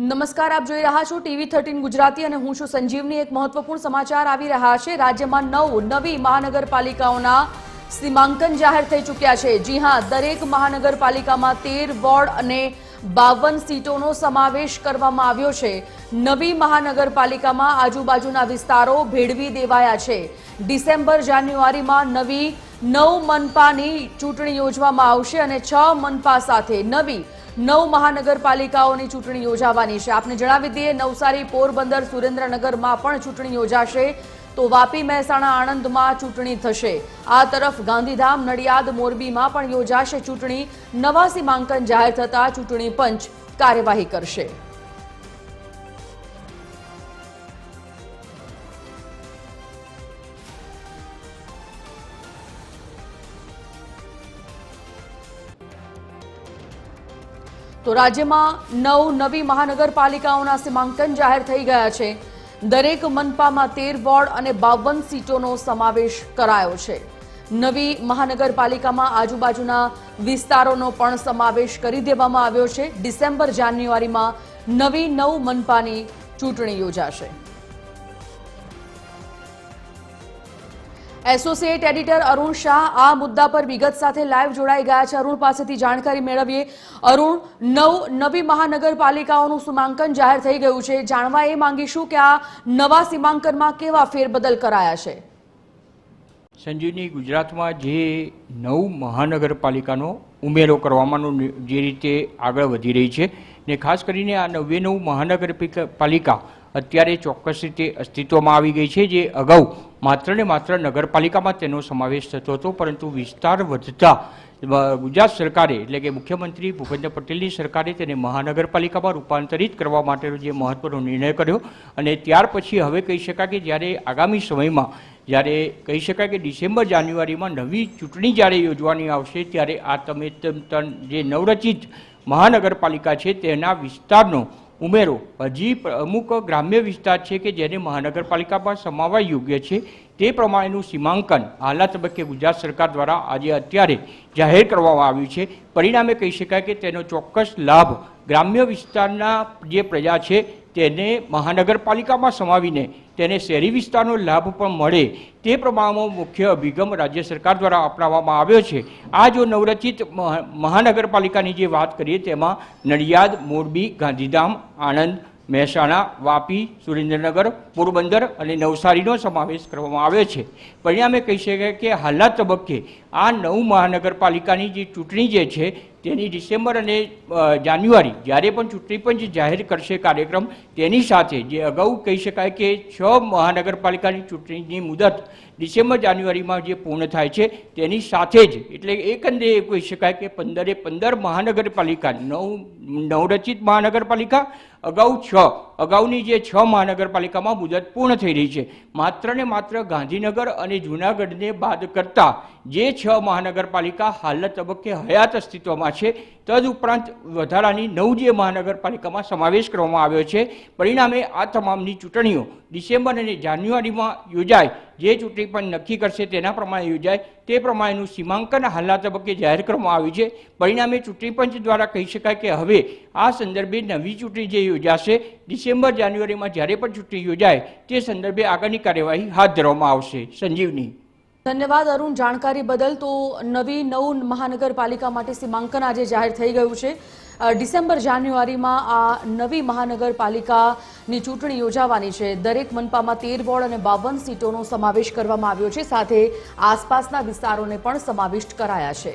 નમસ્કાર, આપ જોઈ રહ્યા છો ટીવી થર્ટીન ગુજરાતી અને હું છું સંજીવની. એક મહત્વપૂર્ણ સમાચાર આવી રહ્યા છે. રાજ્યમાં નવ નવી મહાનગરપાલિકાઓના સીમાંકન જાહેર થઈ ચૂક્યા છે. જી હા, દરેક મહાનગરપાલિકામાં તેર વોર્ડ અને બાવન સીટોનો સમાવેશ કરવામાં આવ્યો છે. નવી મહાનગરપાલિકામાં આજુબાજુના વિસ્તારો ભેળવી દેવાયા છે. ડિસેમ્બર, જાન્યુઆરીમાં નવી નવ મનપાની ચૂંટણી યોજવામાં આવશે અને છ મનપા સાથે નવી નવ મહાનગરપાલિકાઓની ચૂંટણી યોજાવાની છે. આપને જણાવી દઈએ, નવસારી, પોરબંદર, સુરેન્દ્રનગરમાં પણ ચૂંટણી યોજાશે. તો વાપી, મહેસાણા, આણંદમાં ચૂંટણી થશે. આ તરફ ગાંધીધામ, નડિયાદ, મોરબીમાં પણ યોજાશે ચૂંટણી. નવા સીમાંકન જાહેર થતાં ચૂંટણી પંચ કાર્યવાહી કરશે. તો રાજ્યમાં નવ નવી મહાનગરપાલિકાઓના સીમાંકન જાહેર થઈ ગયા છે. દરેક મનપામાં તેર વોર્ડ અને બાવન સીટોનો સમાવેશ કરાયો છે. નવી મહાનગરપાલિકામાં આજુબાજુના વિસ્તારોનો પણ સમાવેશ કરી દેવામાં આવ્યો છે. ડિસેમ્બર, જાન્યુઆરીમાં નવી નવ મનપાની ચૂંટણી યોજાશે. એસોસિએટ એડિટર અરુણ શાહ આ મુદ્દા પર વિગત સાથે લાઈવ જોડાઈ ગયા છે. અરુણ પાસેથી જાણકારી મેળવીએ. અરુણ, નવ નવી મહાનગરપાલિકાઓનું સીમાંકન જાહેર થઈ ગયું છે. જાણવા એ માંગીશું કે આ નવા સીમાંકનમાં કેવા ફેરબદલ કરાયા છે? સંજીવની ગુજરાતમાં જે નવ મહાનગરપાલિકાનો ઉમેરો કરવામાં જે રીતે આગળ વધી રહી છે ને ખાસ કરીને આ નવે નવ મહાનગરપાલિકા અત્યારે ચોક્કસ રીતે અસ્તિત્વમાં આવી ગઈ છે જે અગાઉ માત્ર ને માત્ર નગરપાલિકામાં તેનો સમાવેશ થતો હતો, પરંતુ વિસ્તાર વધતા ગુજરાત સરકારે એટલે કે મુખ્યમંત્રી ભૂપેન્દ્ર પટેલની સરકારે તેને મહાનગરપાલિકામાં રૂપાંતરિત કરવા માટેનો જે મહત્વનો નિર્ણય કર્યો અને ત્યાર પછી હવે કહી શકાય કે જ્યારે આગામી સમયમાં, જ્યારે કહી શકાય કે ડિસેમ્બર જાન્યુઆરીમાં નવી ચૂંટણી જ્યારે યોજવાની આવશે, ત્યારે આ તમ- જે નવરચિત મહાનગરપાલિકા છે તેના વિસ્તારનો ઉમેરો. હજી અમુક ગ્રામ્ય વિસ્તાર છે કે જેને મહાનગરપાલિકામાં સમાવવા યોગ્ય છે, તે પ્રમાણેનું સીમાંકન હાલના તબક્કે ગુજરાત સરકાર દ્વારા આજે અત્યારે જાહેર કરવામાં આવ્યું છે. પરિણામે કહી શકાય કે તેનો ચોક્કસ લાભ ગ્રામ્ય વિસ્તારના જે પ્રજા છે, તેને મહાનગરપાલિકામાં સમાવીને તેને શહેરી વિસ્તારનો લાભ પણ મળે તે પ્રમાણમાં મુખ્ય અભિગમ રાજ્ય સરકાર દ્વારા અપનાવવામાં આવ્યો છે. આ જો નવરચિત મહા- મહાનગરપાલિકાની જે વાત કરીએ, તેમાં નડિયાદ, મોરબી, ગાંધીધામ, આણંદ, મહેસાણા, વાપી, સુરેન્દ્રનગર, પોરબંદર અને નવસારીનો સમાવેશ કરવામાં આવ્યો છે. પરિણામે કહી શકાય કે હાલના તબક્કે આ નવ મહાનગરપાલિકાની જે ચૂંટણી જે છે તેની ડિસેમ્બર અને જાન્યુઆરી જ્યારે પણ ચૂંટણી પંચ જાહેર કરશે કાર્યક્રમ, તેની સાથે જે અગાઉ કહી શકાય કે છ મહાનગરપાલિકાની ચૂંટણીની મુદત ડિસેમ્બર, જાન્યુઆરીમાં જે પૂર્ણ થાય છે, તેની સાથે જ, એટલે એકંદરે એ કહી શકાય કે પંદરે પંદર મહાનગરપાલિકા, નવ, નવરચિત મહાનગરપાલિકા, અગાઉ છ અગાઉની જે છ મહાનગરપાલિકામાં મુદત પૂર્ણ થઈ રહી છે. માત્ર ને માત્ર ગાંધીનગર અને જૂનાગઢને બાદ કરતા જે છ મહાનગરપાલિકા હાલના તબક્કે હયાત અસ્તિત્વમાં છે તદઉપરાંત વધારાની નવ જે મહાનગરપાલિકામાં સમાવેશ કરવામાં આવ્યો છે. પરિણામે આ તમામની ચૂંટણીઓ ડિસેમ્બર અને જાન્યુઆરીમાં યોજાય જે ચૂંટણી પણ નક્કી કરશે તેના પ્રમાણે યોજાય. તે પ્રમાણેનું સીમાંકન હાલના તબક્કે જાહેર કરવામાં આવ્યું છે. પરિણામે ચૂંટણી પંચ દ્વારા કહી શકાય કે હવે આ સંદર્ભે નવી ચૂંટણી જે યોજાશે, ડિસેમ્બર, જાન્યુઆરીમાં જ્યારે પણ ચૂંટણી યોજાય, તે સંદર્ભે આગળની કાર્યવાહી હાથ ધરવામાં આવશે. સંજીવની. ધન્યવાદ અરુણ. જાણકારી બદલ તો નવી નવ મહાનગરપાલિકા માટે સીમાંકન આજે જાહેર થઈ ગયું છે. ડિસેમ્બર જાન્યુઆરીમાં આ નવી મહાનગરપાલિકાની ચૂંટણી યોજાવાની છે. દરેક મનપામાં તેર વોર્ડ અને બાવન સીટોનો સમાવેશ કરવામાં આવ્યો છે. સાથે આસપાસના વિસ્તારોને પણ સમાવિષ્ટ કરાયા છે.